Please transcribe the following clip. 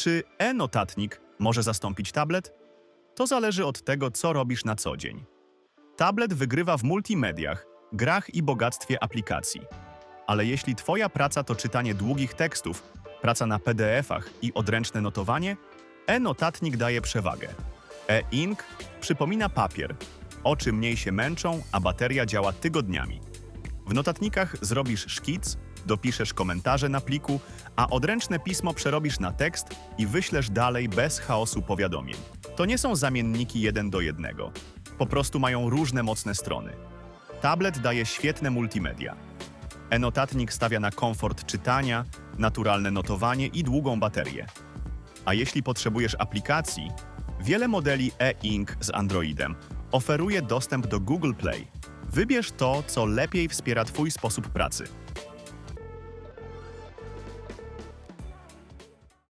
Czy e-notatnik może zastąpić tablet? To zależy od tego, co robisz na co dzień. Tablet wygrywa w multimediach, grach i bogactwie aplikacji. Ale jeśli Twoja praca to czytanie długich tekstów, praca na PDF-ach i odręczne notowanie, e-notatnik daje przewagę. E-ink przypomina papier. Oczy mniej się męczą, a bateria działa tygodniami. W notatnikach zrobisz szkic, dopiszesz komentarze na pliku, a odręczne pismo przerobisz na tekst i wyślesz dalej bez chaosu powiadomień. To nie są zamienniki jeden do jednego. Po prostu mają różne mocne strony. Tablet daje świetne multimedia. E-notatnik stawia na komfort czytania, naturalne notowanie i długą baterię. A jeśli potrzebujesz aplikacji, wiele modeli e-ink z Androidem oferuje dostęp do Google Play. Wybierz to, co lepiej wspiera Twój sposób pracy.